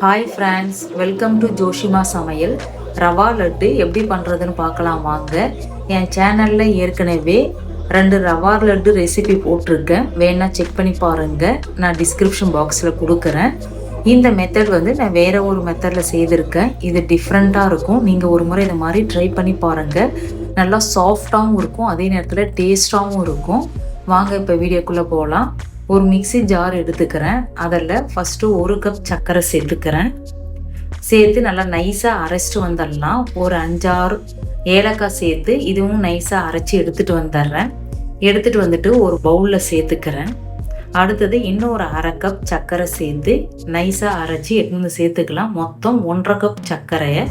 Hi friends welcome to Joshima சமையல். ரவா லட்டு எப்படி பண்ணுறதுன்னு பார்க்கலாம் வாங்க. என் சேனலில் ஏற்கனவே ரெண்டு ரவா லட்டு ரெசிபி போட்டிருக்கேன். வேணால் செக் பண்ணி பாருங்கள் நான் டிஸ்கிரிப்ஷன் பாக்ஸில் கொடுக்குறேன். இந்த மெத்தட் வந்து நான் வேறு ஒரு மெத்தடில் செய்திருக்கேன். இது டிஃப்ரெண்ட்டாக இருக்கும். நீங்கள் ஒரு முறை இந்த மாதிரி ட்ரை பண்ணி பாருங்கள் நல்லா சாஃப்டாகவும் இருக்கும். அதே நேரத்தில் டேஸ்ட்டாகவும் இருக்கும். வாங்க இப்போ வீடியோக்குள்ளே போகலாம் ஒரு மிக்ஸி ஜார் எடுத்துக்கிறேன். அதில் ஃபஸ்ட்டு ஒரு கப் சர்க்கரை சேர்த்துக்கிறேன். சேர்த்து நல்லா நைஸாக அரைச்சிட்டு வந்துடலாம். ஒரு அஞ்சாறு ஏலக்காய் சேர்த்து இதுவும் நைஸாக அரைச்சி எடுத்துகிட்டு வந்துடுறேன். எடுத்துகிட்டு வந்துட்டு ஒரு பவுலில் சேர்த்துக்கிறேன். அடுத்தது இன்னும் ஒரு அரை கப் சர்க்கரை சேர்த்து நைஸாக அரைச்சி எடுத்து சேர்த்துக்கலாம். மொத்தம் ஒன்றரை கப் சர்க்கரையை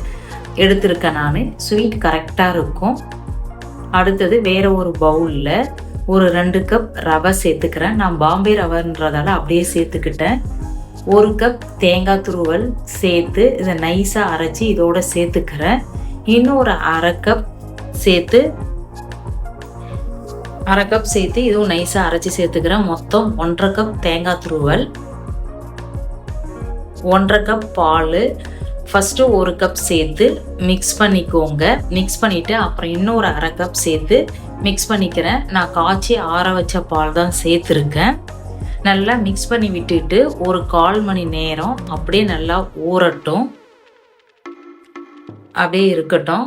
எடுத்திருக்கேன் நான். ஸ்வீட் கரெக்டாக இருக்கும். அடுத்தது வேறு ஒரு பவுலில் ஒரு ரெண்டு கப் ரவை சேர்த்துக்கிறேன். நான் பாம்பே ரவைன்றதால அப்படியே சேர்த்துக்கிட்டேன். ஒரு கப் தேங்காய் துருவல் சேர்த்து இதை நைஸாக அரைச்சி இதோட சேர்த்துக்கிறேன். இன்னும் ஒரு அரை கப் சேர்த்து அரை கப் சேர்த்து இதுவும் நைஸாக அரைச்சி சேர்த்துக்கிறேன். மொத்தம் ஒன்றரை கப் தேங்காய் துருவல் ஒன்றரை கப் பால் ஃபஸ்ட்டு ஒரு கப் சேர்த்து மிக்ஸ் பண்ணிக்கோங்க. மிக்ஸ் பண்ணிவிட்டு அப்புறம் இன்னொரு அரை கப் சேர்த்து மிக்ஸ் பண்ணிக்கிறேன். நான் காய்ச்சி ஆற வச்ச பால் தான் சேர்த்துருக்கேன். நல்லா மிக்ஸ் பண்ணி விட்டுட்டு ஒரு கால் மணி நேரம் அப்படியே நல்லா ஊறட்டும். அப்படியே இருக்கட்டும்.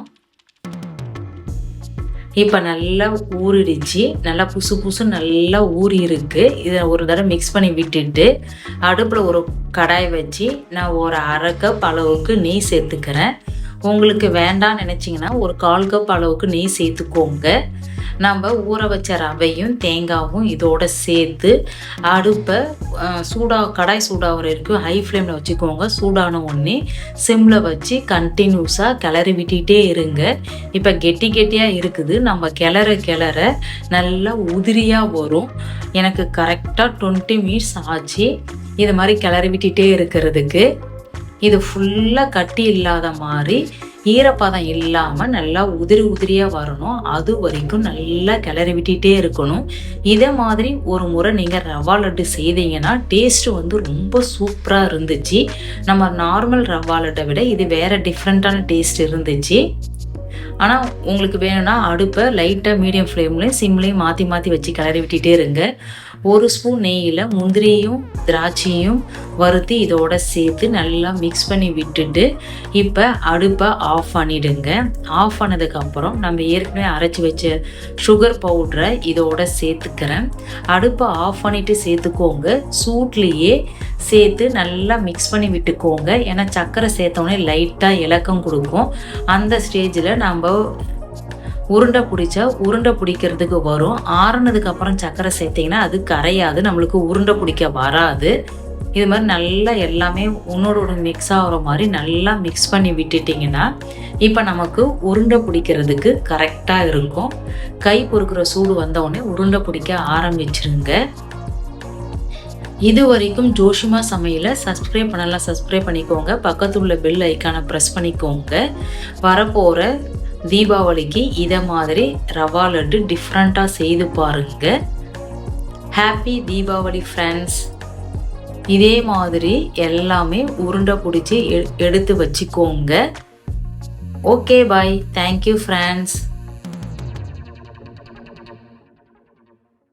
இப்போ நல்லா ஊறிடுச்சு. நல்லா புசு புசு நல்லா ஊறி இருக்குது இதை ஒரு தடவை மிக்ஸ் பண்ணி விட்டுட்டு அடுப்பில் ஒரு கடாய் வச்சு நான் ஒரு அரை கப் அளவுக்கு நெய் சேர்த்துக்கிறேன். உங்களுக்கு வேண்டாம்னு நினச்சிங்கன்னா ஒரு கால் கப் அளவுக்கு நெய் சேர்த்துக்கோங்க. நம்ம ஊற வச்ச ரவையும் தேங்காயும் இதோட சேர்த்து அடுப்பை சூடாக கடாய் சூடாகிற வரைக்கும் ஹை ஃப்ளேமில் வச்சுக்கோங்க. சூடான உடனே சிம்மில் வச்சு கண்டினியூஸாக கிளறி விட்டுட்டே இருங்க. இப்போ கெட்டி கெட்டியாக இருக்குது. நம்ம கிளற கிளற நல்லா உதிரியாக வரும். எனக்கு கரெக்டாக டுவெண்ட்டி மினிட்ஸ் ஆச்சு. இது மாதிரி கிளறி விட்டுகிட்டே இருக்கிறதுக்கு இது ஃபுல்லாக கட்டி இல்லாத மாதிரி ஈரப்பதம் இல்லாமல் நல்லா உதிரி உதிரியாக வரணும். அது வரைக்கும் நல்லா கிளறி விட்டுட்டே இருக்கணும். இதே மாதிரி ஒரு முறை நீங்கள் ரவா லட்டு செய்தீங்கன்னா டேஸ்ட்டு வந்து ரொம்ப சூப்பராக இருந்துச்சு. நம்ம நார்மல் ரவா லட்டை விட இது வேறு டிஃப்ரெண்ட்டான டேஸ்ட் இருந்துச்சு. ஆனால் உங்களுக்கு வேணும்னா அடுப்பை லைட்டாக மீடியம் ஃப்ளேம்லேயும் சிம்லேயும் மாற்றி மாற்றி வச்சு கிளறி விட்டுட்டே இருங்க. ஒரு ஸ்பூன் நெய்யில் முந்திரியும் திராட்சையும் வறுத்து இதோட சேர்த்து நல்லா மிக்ஸ் பண்ணி விட்டுட்டு இப்போ அடுப்பை ஆஃப் பண்ணிடுங்க. ஆஃப் பண்ணதுக்கப்புறம் நம்ம ஏற்கனவே அரைச்சி வச்ச சுகர் பவுட்ரை இதோட சேர்த்துக்கிறேன். அடுப்பை ஆஃப் பண்ணிவிட்டு சேர்த்துக்கோங்க. சூட்லேயே சேர்த்து நல்லா மிக்ஸ் பண்ணி விட்டுக்கோங்க. ஏன்னா சர்க்கரை சேர்த்தோடனே லைட்டாக இலக்கம் கொடுக்கும். அந்த ஸ்டேஜில் நம்ம உருண்டை பிடிச்சா உருண்டை பிடிக்கிறதுக்கு வரும். ஆறுனதுக்கு அப்புறம் சர்க்கரை சேர்த்திங்கன்னா அது கரையாது. நம்மளுக்கு உருண்டை பிடிக்க வராது. இது மாதிரி நல்லா எல்லாமே உன்னோட மிக்ஸ் ஆகிற மாதிரி நல்லா மிக்ஸ் பண்ணி விட்டுட்டிங்கன்னா இப்போ நமக்கு உருண்டை பிடிக்கிறதுக்கு கரெக்டாக இருக்கும். கை பொறுக்கிற சூடு வந்தவுடனே உருண்டை பிடிக்க ஆரம்பிச்சிருங்க. இது வரைக்கும் ஜோஷிமா சமையலை சப்ஸ்கிரைப் பண்ணலாம். சப்ஸ்கிரைப் பண்ணிக்கோங்க. பக்கத்தில் உள்ள பெல் ஐக்கானை ப்ரெஸ் பண்ணிக்கோங்க. வரப்போகிற தீபாவளிக்கு இதை மாதிரி ரவா லட்டு டிஃப்ரெண்ட்டாக செய்து பாருங்க. ஹாப்பி தீபாவளி ஃப்ரெண்ட்ஸ் இதே மாதிரி எல்லாமே உருண்டை பிடிச்சி எடுத்து வச்சுக்கோங்க. Okay bye thank you friends